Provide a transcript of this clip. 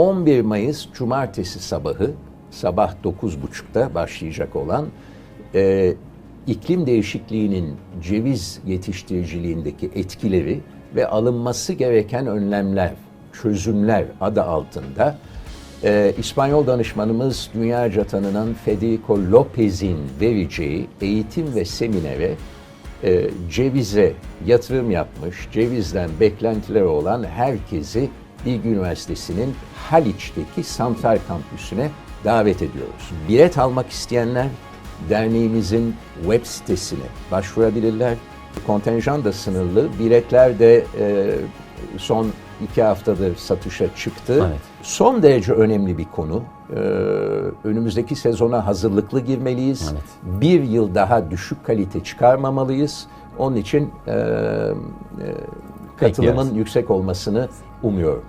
11 Mayıs Cumartesi sabahı sabah 9.30'da başlayacak olan e, iklim değişikliğinin ceviz yetiştiriciliğindeki etkileri ve alınması gereken önlemler, çözümler adı altında e, İspanyol danışmanımız dünyaca tanınan Federico Lopez'in vereceği eğitim ve seminere e, cevize yatırım yapmış, cevizden beklentileri olan herkesi Bilgi Üniversitesi'nin Haliç'teki Santral Kampüsü'ne davet ediyoruz. Bilet almak isteyenler derneğimizin web sitesine başvurabilirler. Kontenjan da sınırlı. Biletler de e, son iki haftadır satışa çıktı. Evet. Son derece önemli bir konu. Ee, önümüzdeki sezona hazırlıklı girmeliyiz. Evet. Bir yıl daha düşük kalite çıkarmamalıyız. Onun için e, e, katılımın Bekliyoruz. yüksek olmasını umuyorum.